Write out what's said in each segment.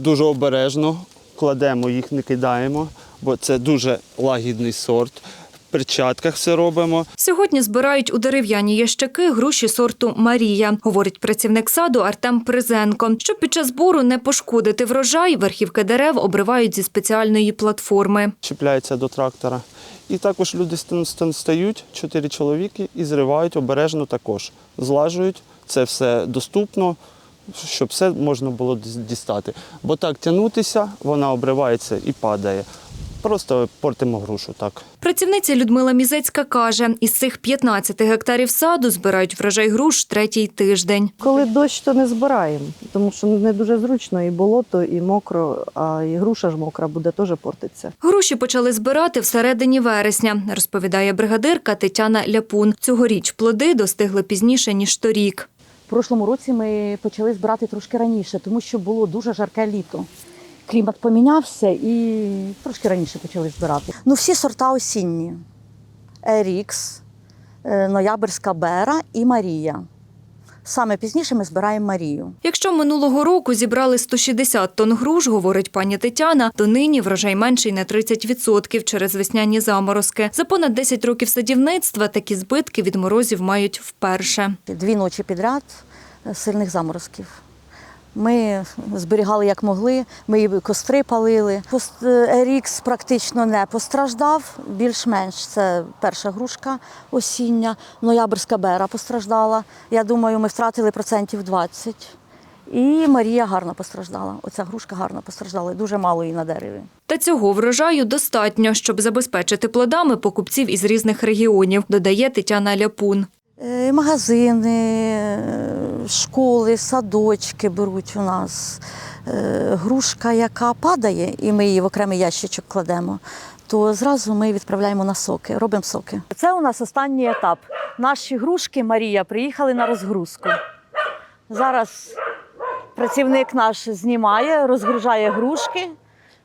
дуже обережно кладемо їх, не кидаємо, бо це дуже лагідний сорт. В перчатках все робимо. Сьогодні збирають у дерев'яні ящики груші сорту Марія, говорить працівник саду Артем Призенко. Щоб під час збору не пошкодити врожай, верхівки дерев обривають зі спеціальної платформи. чіпляється до трактора. І також люди ст- ст- стають, чотири чоловіки, і зривають обережно також. Злажують, це все доступно, щоб все можна було дістати. Бо так тягнутися, вона обривається і падає. Просто портимо грушу так. Працівниця Людмила Мізецька каже, із цих 15 гектарів саду збирають врожай груш третій тиждень. Коли дощ, то не збираємо, тому що не дуже зручно, і болото, і мокро, а і груша ж мокра буде теж портиться. Груші почали збирати всередині вересня, розповідає бригадирка Тетяна Ляпун. Цьогоріч плоди достигли пізніше ніж торік. В прошлому році ми почали збирати трошки раніше, тому що було дуже жарке літо. Клімат помінявся і трошки раніше почали збирати. Ну, всі сорта осінні: Ерікс, е, Ноябрьська Бера і Марія. Саме пізніше ми збираємо Марію. Якщо минулого року зібрали 160 тонн груш, говорить пані Тетяна, то нині врожай менший на 30% через весняні заморозки. За понад 10 років садівництва такі збитки від морозів мають вперше. Дві ночі підряд сильних заморозків. Ми зберігали як могли, ми і костри палили. Е, практично не постраждав, більш-менш це перша грушка осіння. Ноябрьська бера постраждала. Я думаю, ми втратили процентів 20. І Марія гарно постраждала. Оця грушка гарно постраждала, дуже мало її на дереві. Та цього врожаю достатньо, щоб забезпечити плодами покупців із різних регіонів, додає Тетяна Ляпун. Е, Магазини, е, школи, садочки беруть у нас. Е, Грушка, яка падає, і ми її в окремий ящичок кладемо, то зразу ми відправляємо на соки, робимо соки. Це у нас останній етап. Наші грушки Марія приїхали на розгрузку. Зараз працівник наш знімає, розгружає грушки.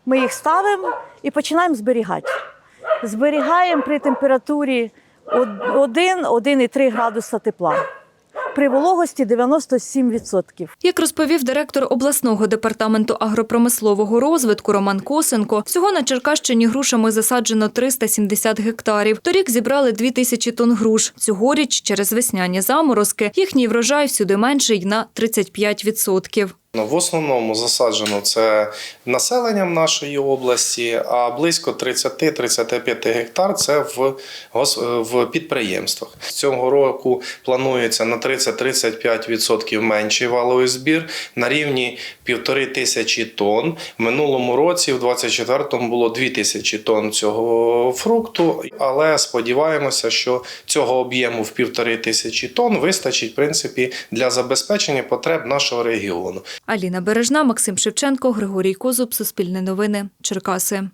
Ми їх ставимо і починаємо зберігати. Зберігаємо при температурі 1-1,3 градуса тепла. При вологості 97%. Як розповів директор обласного департаменту агропромислового розвитку Роман Косенко, всього на Черкащині грушами засаджено 370 гектарів. Торік зібрали 2 тисячі тонн груш. Цьогоріч через весняні заморозки їхній врожай всюди менший на 35%. Ну, В основному засаджено це населенням нашої області, а близько 30-35 гектар це в, в підприємствах. Цього року планується на 30-35% менший валовий збір на рівні півтори тисячі тонн. В минулому році, в 24-му, було 2 тисячі тонн цього фрукту, але сподіваємося, що цього об'єму в півтори тисячі тонн вистачить в принципі для забезпечення потреб нашого регіону. Аліна Бережна, Максим Шевченко, Григорій Козуб, Суспільне новини, Черкаси.